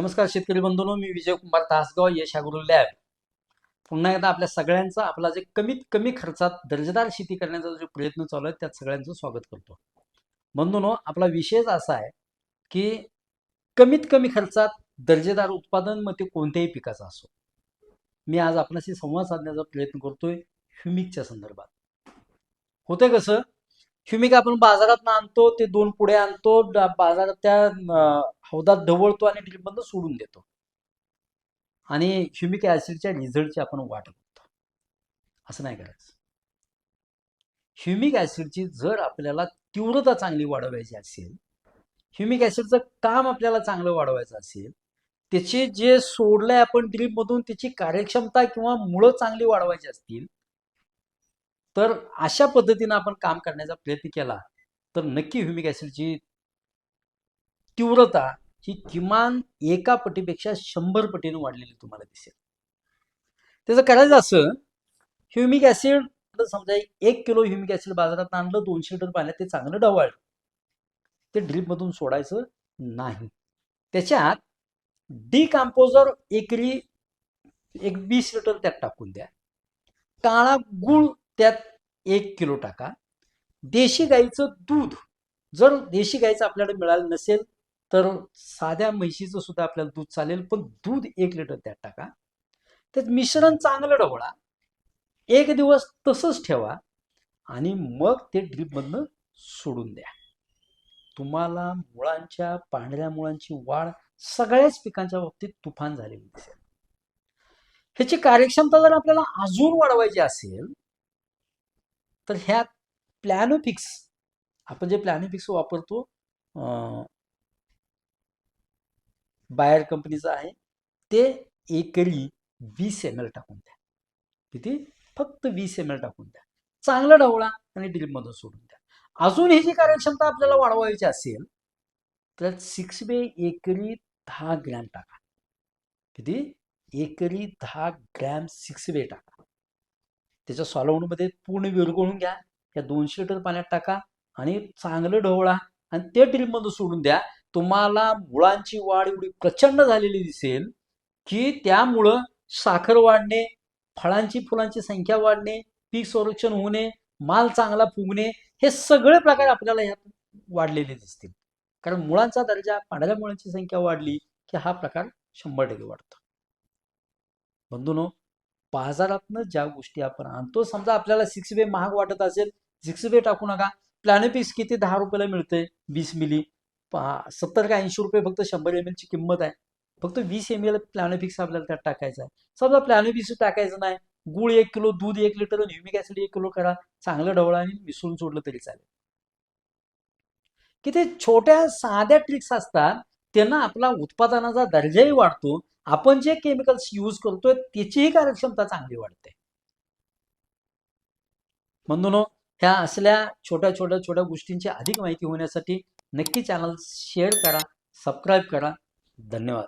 नमस्कार शेतकरी बंधूनो मी विजय कुमार तासगाव यश अग्रो लॅब. पुन्हा एकदा आपल्या सगळ्यांचा आपला जे कमीत कमी खर्चात दर्जेदार शेती करण्याचा जो प्रयत्न चालू आहे त्यात सगळ्यांचं स्वागत करतो. बंधूनो आपला विषयच असा आहे की कमीत कमी खर्चात दर्जेदार उत्पादन मग ते कोणत्याही पिकाचं असो. मी आज आपल्याशी संवाद साधण्याचा प्रयत्न करतोय ह्युमिकच्या संदर्भात. होतंय कसं? ह्युमिक आपण बाजारात आणतो ते दोन पुढे आणतो बाजारात त्या हौदात ढवळतो आणि ड्रिपमधनं सोडून देतो. आणि ह्युमिक ऍसिडच्या रिझल्टची आपण वाट बघतो. असं नाही करायचं. ह्युमिक ऍसिडची जर आपल्याला तीव्रता चांगली वाढवायची असेल ह्युमिक ऍसिडचं काम आपल्याला चांगलं वाढवायचं असेल त्याचे जे सोडलंय आपण ड्रीपमधून त्याची कार्यक्षमता किंवा मुळं चांगली वाढवायची असतील तर अशा पद्धतीनं आपण काम करण्याचा प्रयत्न केला तर नक्की ह्युमिक ॲसिडची तीव्रता ही किमान एका पटीपेक्षा शंभर पटीने वाढलेली तुम्हाला दिसेल. त्याचं करायचं असं ह्युमिक ऍसिड समजा एक किलो ह्युमिक ॲसिड बाजारात आणलं दोनशे लिटर पाण्यात ते चांगलं ढवळलं. ते ड्रीपमधून सोडायचं नाही. त्याच्यात डिकम्पोजर एकरी एक वीस लिटर त्यात टाकून द्या. काळा गुळ त्यात एक किलो टाका. देशी गाईचं दूध जर देशी गाईचं आपल्याला मिळालं नसेल तर साध्या म्हैशीचं सुद्धा आपल्याला दूध चालेल पण दूध एक लिटर त्यात टाका. त्यात मिश्रण चांगलं ढवळा. एक दिवस तसंच ठेवा आणि मग ते ड्रीपमधनं सोडून द्या. तुम्हाला मुळांच्या पांढऱ्या मुळांची वाढ सगळ्याच पिकांच्या बाबतीत तुफान झालेली दिसेल. ह्याची कार्यक्षमता जर आपल्याला अजून वाढवायची असेल तर ह्या प्लॅनोफिक्स आपण जे प्लॅनोफिक्स वापरतो बायर कंपनीचं आहे ते एकरी वीस एम एल टाकून द्या. किती? फक्त वीस एम एल टाकून द्या. चांगला ढवळा आणि ड्रीपमधून सोडून द्या. अजून ही जी कार्यक्षमता आपल्याला वाढवायची असेल तर सिक्स बे एकरी दहा ग्रॅम टाका. किती? एकरी दहा ग्रॅम सिक्स बे टाका. त्याच्या सॉलवणमध्ये पूर्ण विरघळून घ्या. या दोनशे लिटर पाण्यात टाका आणि चांगलं ढवळा आणि ते ड्रीपमधून सोडून द्या. तुम्हाला मुळांची वाढ एवढी प्रचंड झालेली दिसेल की त्यामुळं साखर वाढणे फळांची फुलांची संख्या वाढणे पीक संरक्षण होणे माल चांगला फुगणे हे सगळे प्रकार आपल्याला ह्यात वाढलेले दिसतील. कारण मुळांचा दर्जा पांढऱ्या मुळांची संख्या वाढली की हा प्रकार शंभर टक्के वाढतो. बंधूनो बाजारातनं ज्या गोष्टी आपण आणतो समजा आपल्याला सिक्स वे महाग वाटत असेल सिक्स वे टाकू नका. प्लॅनेपिक्स किती? दहा रुपयाला मिळते वीस मिली सत्तर का ऐंशी रुपये फक्त शंभर एम ची किंमत आहे. फक्त वीस एम एल प्लॅनोपिक्स आपल्याला त्यात टाकायचं आहे. समजा प्लॅनोपिक्स टाकायचं नाही गुळ एक किलो दूध एक लिटर आणि ह्युमिक ऍसिड एक किलो करा चांगलं ढवळा आणि मिसळून सोडलं तरी चालेल. किती छोट्या साध्या ट्रिक्स असतात त्यांना आपला उत्पादनाचा दर्जाही वाढतो आपण जे केमिकल्स यूज करतोय त्याचीही कार्यक्षमता चांगली वाढते. म्हणून ह्या असल्या छोट्या छोट्या छोट्या गोष्टींची अधिक माहिती होण्यासाठी नक्की चॅनल शेअर करा सबस्क्राईब करा. धन्यवाद.